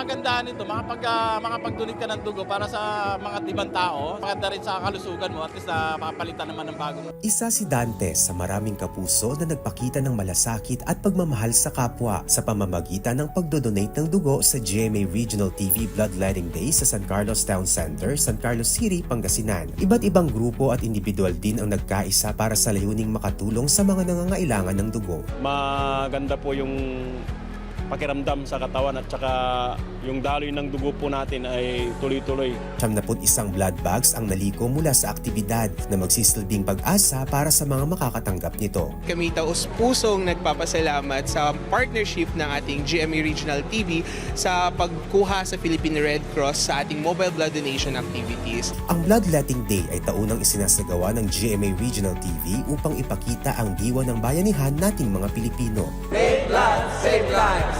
Kagandahan nito, makapag, uh, makapag-donate ka ng dugo para sa mga ibang tao. Maganda rin sa kalusugan mo at least na makapalitan naman ng bago. Isa si Dante sa maraming kapuso na nagpakita ng malasakit at pagmamahal sa kapwa sa pamamagitan ng pagdodonate ng dugo sa GMA Regional TV Bloodletting Day sa San Carlos Town Center, San Carlos City, Pangasinan. Iba't ibang grupo at individual din ang nagkaisa para sa layuning makatulong sa mga nangangailangan ng dugo. maganda po yung pakiramdam sa katawan at saka yung daloy ng dugo po natin ay tuloy-tuloy. Siyam na isang blood bags ang naliko mula sa aktibidad na magsisilbing pag-asa para sa mga makakatanggap nito. Kami taos pusong nagpapasalamat sa partnership ng ating GMA Regional TV sa pagkuha sa Philippine Red Cross sa ating mobile blood donation activities. Ang Bloodletting Day ay taunang isinasagawa ng GMA Regional TV upang ipakita ang diwa ng bayanihan nating mga Pilipino. Save lives, save lives.